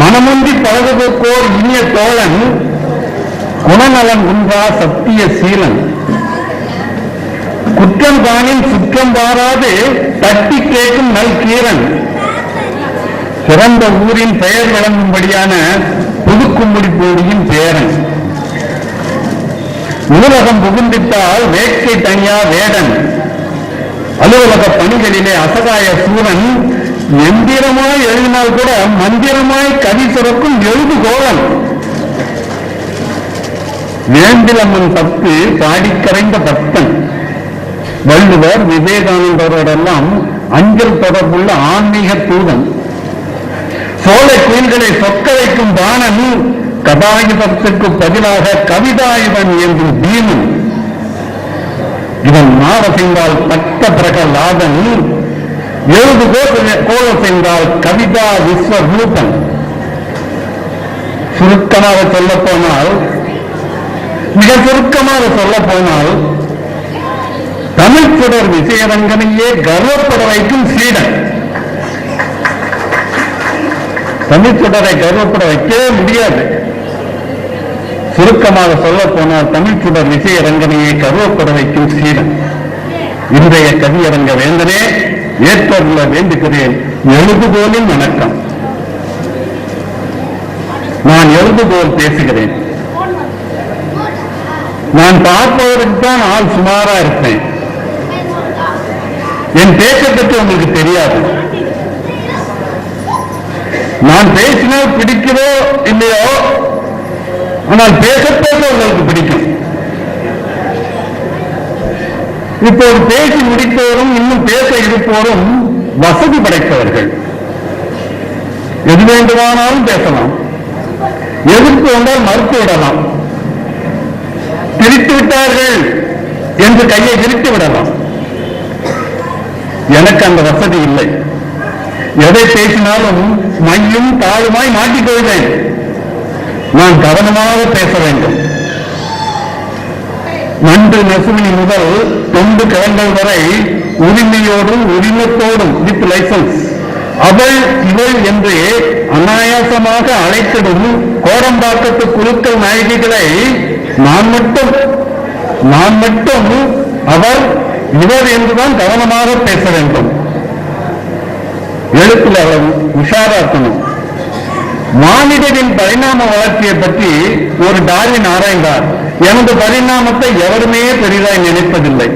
மனமொன்றி பழகுவோர் இனிய தோழன் குணநலன் உண்பா சத்திய சீலன். குற்றம் தானில் சுற்றம் பாராது தட்டி கேட்கும் நல் கீரன். சிறந்த ஊரின் பெயர் விளங்கும்படியான புதுக்கும்படி போடியின் பேரன். நூலகம் புகுந்திட்டால் வேட்கை தனியா வேடன். அலுவலக பணிகளிலே அசகாய சூரன் எந்திரமாய் எழுதினால் கூட மந்திரமாய் கவி சுரக்கும் எழுதுகோளன் வேந்திலம்மன் தப்பு பாடிக்கரைந்த பக்தன். வள்ளுவர் விவேகானந்தரோடெல்லாம் அஞ்சல் தொடர்புள்ள ஆன்மீக தூதன். சோழ குயில்களை சொக்க வைக்கும் பானன் கதாயுதத்துக்கு பதிலாக கவிதாயுதன் என்றும் பீமன். இவன் மாவசிங்கால் பட்ட பிரகலாதன் எழுது கோலம் சென்றால் கவிதா விஸ்வரூபம் சுருக்கமாக சொல்ல போனால் மிக சுருக்கமாக சொல்ல போனால் தமிழ் தொடர் விஜயரங்கனையே கர்வப்பட வைக்கும் சீடன். தமிழ் தொடரை கர்வப்பட வைக்கவே முடியாது. சுருக்கமாக சொல்ல போனால் தமிழ் விஜயரங்கனையே விஜயரங்கனையை கருவப்பட வைக்கும் சீடன். இன்றைய கவியரங்க வேந்தனே ஏற்படுள்ள வேண்டுகிறேன். எழுதுகோலின் வணக்கம். நான் எழுதுகோல் பேசுகிறேன். நான் பார்ப்பவருக்கு தான் ஆள் சுமாரா இருப்பேன். என் பேச்சை பற்றி உங்களுக்கு தெரியாது. நான் பேசினால் பிடிக்கிறோ இல்லையோ? ஆனால் பேச பேச உங்களுக்கு பிடிக்கும். இப்போது பேசி முடித்தோரும் இன்னும் பேச இருப்போரும் வசதி படைத்தவர்கள். எது வேண்டுமானாலும் பேசலாம். எதிர்ப்பு வந்தால் மறுத்து விடலாம். திரித்து விட்டார்கள் என்று கையை விரித்து விடலாம். எனக்கு அந்த வசதி இல்லை. எதை பேசினாலும் மையும் தாழுமாய் மாட்டிக்கொள்வேன் நான் கவனமாக பேச வேண்டும். நன்று நெசுமணி முதல் தொண்டு கிழங்கள் வரை உரிமையோடும் உரிமத்தோடும் வித் லைசன்ஸ் அவள் இவள் என்று அனாயாசமாக அழைத்திடும் கோரம்பாக்கத்து குழுக்கள் நாயகிகளை நான் மட்டும் நான் மட்டும் அவர் இவர் என்றுதான் கவனமாக பேச வேண்டும். எழுத்துல அவர் உஷாராக்கணும். மானிடரின் பரிணாம வளர்ச்சியை பற்றி ஒரு டார்வின் ஆராய்ந்தார். எனது பரிணாமத்தை எவருமே பெரிதாய் நினைப்பதில்லை.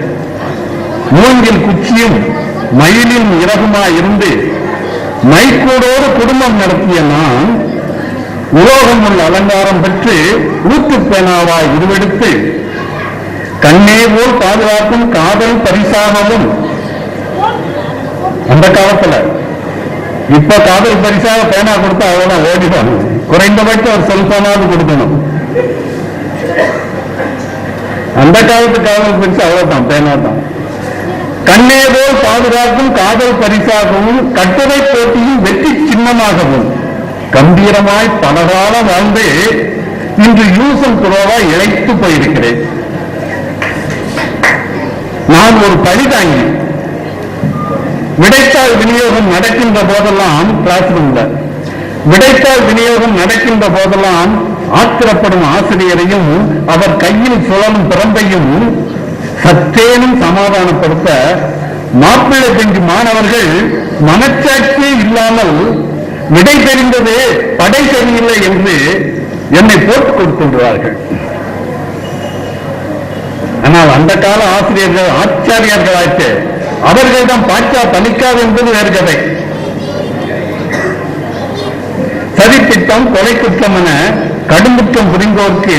மூங்கில் குச்சியும் மயிலின் இறகுமாய் இருந்து மைக்கூடோடு குடும்பம் நடத்திய நான் உலோகம் உள்ள அலங்காரம் பெற்று ஊத்து பேனாவாய் உருவெடுத்து கண்ணே போல் பாதுகாக்கும் காதல் பரிசாகவும் அந்த காலத்துல இப்ப காதல் பரிசாக பேனா கொடுத்தா அவ்வளவுதான் ஓடிடும் குறைந்தபட்சம் ஒரு செல்போனாவது கொடுக்கணும். அந்த காலத்து காதல் பரிசு அவ்வளவுதான் பேனா தான் கண்ணே போல் பாதுகாக்கும் காதல் பரிசாகவும் கட்டுரை போட்டியும் வெற்றி சின்னமாகவும். கம்பீரமாய் பல காலம் வாழ்ந்து இன்று யூசன் குரோவாய் இழைத்து போயிருக்கிறேன். நான் ஒரு பழிதாங்கி விடைத்தாள் விநியோகம் நடக்கின்ற போதெல்லாம் கிளாஸ் ரூம்ல விடைத்தாள் விநியோகம் நடக்கின்ற போதெல்லாம் ஆத்திரப்படும் ஆசிரியரையும் அவர் கையில் சுழலும் பிறந்தையும் சற்றேனும் சமாதானப்படுத்த மாப்பிள்ளை பெஞ்சு மாணவர்கள் மனச்சாட்சியே இல்லாமல் விடை தெரிந்தது படை சரியில்லை என்று என்னை போட்டுக் கொடுத்துள்ளார்கள் ஆனால் அந்த கால ஆசிரியர்கள் ஆச்சாரியர்களாச்சு அவர்கள் தான் பாச்சா பலிக்காது என்பது வேறு கதை. சதித்திட்டம் கொலை குற்றம் என கடுங்குற்றம் புரிந்தோருக்கு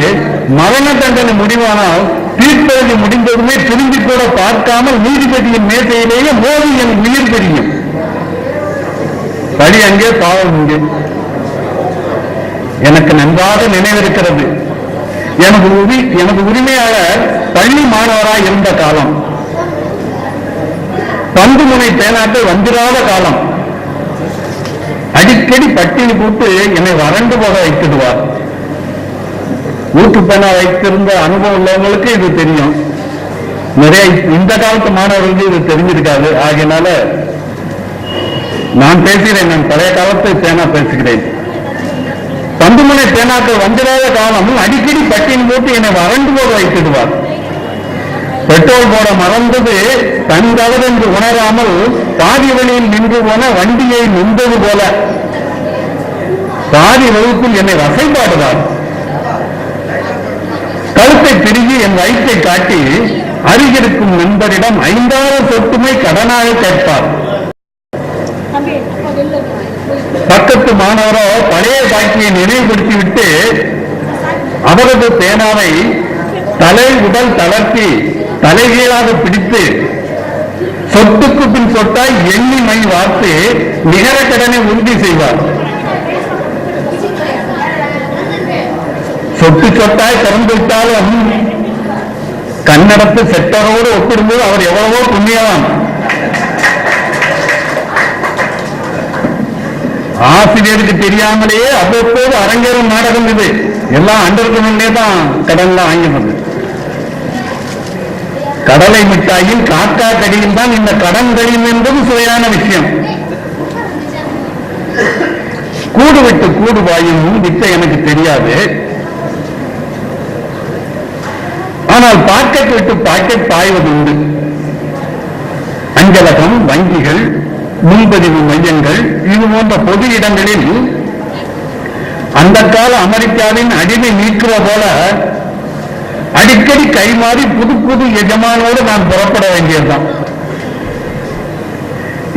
மரண தண்டனை முடிவானால் தீர்ப்பெழுதி முடிந்ததுமே திரும்பி கூட பார்க்காமல் நீதிபதியின் மேசையிலேயே மோதி என் உயிர் தெரியும். பழி அங்கே பாவம் இங்கே. எனக்கு நன்றாக நினைவிருக்கிறது. எனது உரி எனது உரிமையாளர் பள்ளி மாணவராய் இருந்த காலம். பந்து முனை பேனாக்கள் வந்திராத காலம். அடிக்கடி பட்டினி போட்டு என்னை வறண்டு போக வைத்துடுவார். ஊட்டு பேனா வைத்திருந்த அனுபவம் உள்ளவங்களுக்கு இது தெரியும். நிறைய இந்த காலத்து மாணவர்களுக்கு இது தெரிஞ்சிருக்காது. ஆகையினால நான் பேசுகிறேன். நான் பழைய காலத்து தேனா பேசுகிறேன். பந்துமனை தேனாக்கள் வந்திராத காலம் அடிக்கடி பட்டியல் போட்டு என்னை வறண்டு போக வைத்திடுவார். பெட்ரோல் போட மறந்தது தன் தவறென்று உணராமல் பாதி வழியில் நின்று போன வண்டியை நின்றது போல பாதி வகுப்பில் என்னை வசைப்பாடுதான் கழுத்தை திருகி என் வயிற்றை காட்டி அருகிருக்கும் நண்பரிடம் ஐந்தாயிரம் சொத்துமை கடனாக கேட்பார். பக்கத்து மாணவரோ பழைய பாக்கியை நினைவுபடுத்திவிட்டு அவரது பேனாவை தலை உடல் தளர்த்தி தலைகீழாக பிடித்து சொத்துக்கு பின் சொத்தாய் எண்ணி மை வார்த்து நிகர கடனை உறுதி செய்வார். சொத்து சொத்தாய் திறந்து விட்டாலும் கன்னடத்து செட்டரோடு ஒப்பிடும்போது அவர் எவ்வளவோ புண்ணியவான். ஆசிரியருக்கு தெரியாமலேயே அவ்வப்போது அரங்கேறும் நாடகம் இது. எல்லாம் அண்டர்கிரவுண்ட்லே தான் கடன்ல வாங்கினது கடலை மிட்டாயில் காக்கா கடியில் தான் இந்த கடன் கழியும் என்பது சுவையான விஷயம். கூடு விட்டு கூடு வாயும் வித்தை எனக்கு தெரியாது. ஆனால் பாக்கெட் விட்டு பாக்கெட் பாய்வது உண்டு. அஞ்சலகம் வங்கிகள் முன்பதிவு மையங்கள் இது போன்ற பொது இடங்களில் அந்த கால அமெரிக்காவின் அடிமை நீக்குவ போல அடிக்கடி கைமாறி புது புது எஜமானோடு நான் புறப்பட வேண்டியதுதான்.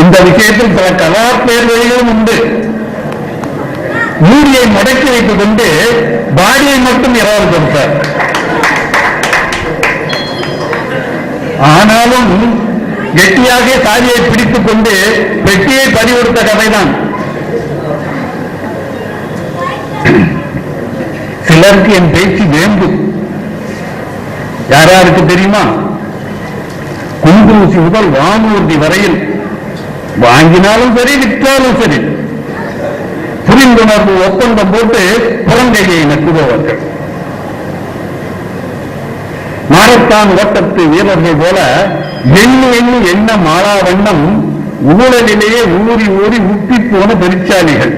இந்த விஷயத்தில் சில கலாப்பேர்களும் உண்டு. மூடியை முடக்கி வைத்துக் கொண்டு பாடியை மட்டும் இரவல் கொடுத்தார். ஆனாலும் கெட்டியாக சாதியை பிடித்துக் கொண்டு பெட்டியை பறிவுறுத்த கதைதான். சிலருக்கு என் பேச்சு வேம்பு. யார் யாருக்கு தெரியுமா? குண்டூசி முதல் வானூர்தி வரையில். வாங்கினாலும் சரி விற்றாலும் சரி. புரிந்துணர்வு ஒப்பந்தம் போட்டு புறங்கையை நக்குபவர்கள். மாரத்தான் ஓட்டத்து வீரர்கள் போல எண்ணு எண்ணு எண்ண மாறா வண்ணம் ஊழலிலேயே ஊறி ஊறி உப்பி போன பெருச்சாலிகள்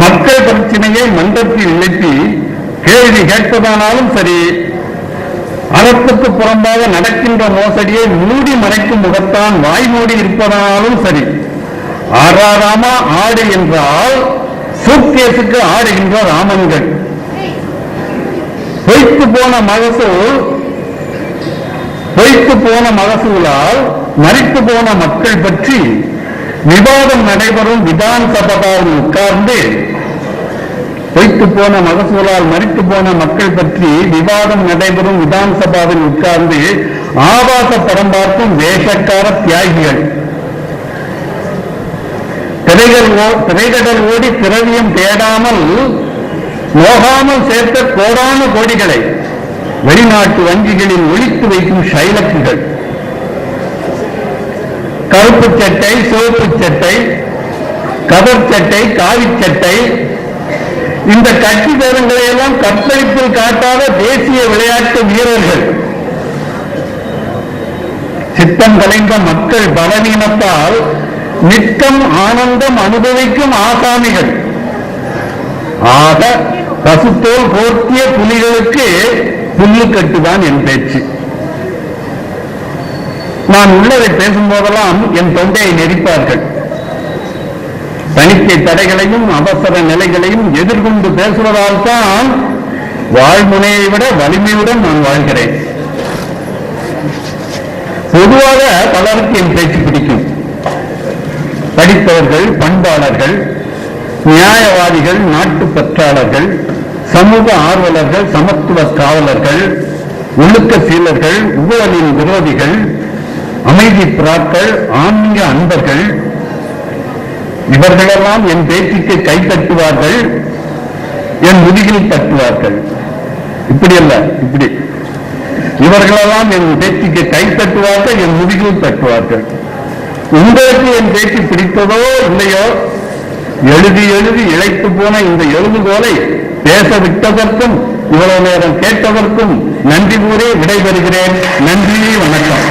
மக்கள் பிரச்சனையை மன்றத்தில் எழுப்பி கேள்வி கேட்பதானாலும் சரி அறத்துக்கு புறம்பாக நடக்கின்ற மோசடியை மூடி மறைக்கும் முகத்தான் வாய் மூடி இருப்பதானாலும் சரி ஆறாராமா ஆடு என்றால் சூட்கேசுக்கு ஆடுகின்ற ராமன்கள். பொய்த்து போன மகசூல் பொய்த்து போன மகசூலால் மறித்து போன மக்கள் பற்றி விவாதம் நடைபெறும் விதான் சபதாவில் உட்கார்ந்து பொய்த்து போன மகசூலால் மறித்து போன மக்கள் பற்றி விவாதம் நடைபெறும் விதான் சபாவில் உட்கார்ந்து ஆபாச படம் பார்க்கும் வேஷக்கார தியாகிகள். திரைகள் திரைகடல் ஓடி திரவியம் தேடாமல் போகாமல் சேர்த்த கோடான கோடிகளை வெளிநாட்டு வங்கிகளில் ஒழித்து வைக்கும் ஷைலக்குகள். கருப்பு சட்டை சிவப்பு சட்டை கதர் சட்டை காவி சட்டை. இந்த கட்சி பேரங்களை எல்லாம் கற்பழிப்பில் காட்டாத தேசிய விளையாட்டு வீரர்கள். சித்தம் கலைந்த மக்கள் பலவீனத்தால் நித்தம் ஆனந்தம் அனுபவிக்கும் ஆசாமிகள். ஆக பசுத்தோல் போர்த்திய புலிகளுக்கு புல்லு கட்டுதான் என் பேச்சு. நான் உள்ளதை பேசும்போதெல்லாம் என் தொண்டையை நெரிப்பார்கள். தணிக்கை தடைகளையும் அவசர நிலைகளையும் எதிர்கொண்டு பேசுவதால் தான் வாழ்முனையை விட வலிமையுடன் நான் வாழ்கிறேன். பொதுவாக பலருக்கு என் பேச்சு பிடிக்கும். படித்தவர்கள் பண்பாளர்கள் நியாயவாதிகள் நாட்டு பற்றாளர்கள் சமூக ஆர்வலர்கள் சமத்துவ காவலர்கள் ஒழுக்க சீலர்கள் ஊழலின் விரோதிகள் அமைதி பிராக்கள் ஆன்மீக அன்பர்கள் இவர்களெல்லாம் என் பேச்சுக்கு கை தட்டுவார்கள் என் முதுகில் தட்டுவார்கள். இப்படி அல்ல இப்படி. இவர்களெல்லாம் என் பேச்சுக்கு கை தட்டுவார்கள் என் முதுகில் தட்டுவார்கள். உங்களுக்கு என் பேச்சு பிடித்ததோ இல்லையோ எழுதி எழுதி இழைத்து போன இந்த எழுதுகோலை பேச விட்டதற்கும் இவ்வளவு நேரம் கேட்டதற்கும் நன்றி கூறி விடைபெறுகிறேன். நன்றி வணக்கம்.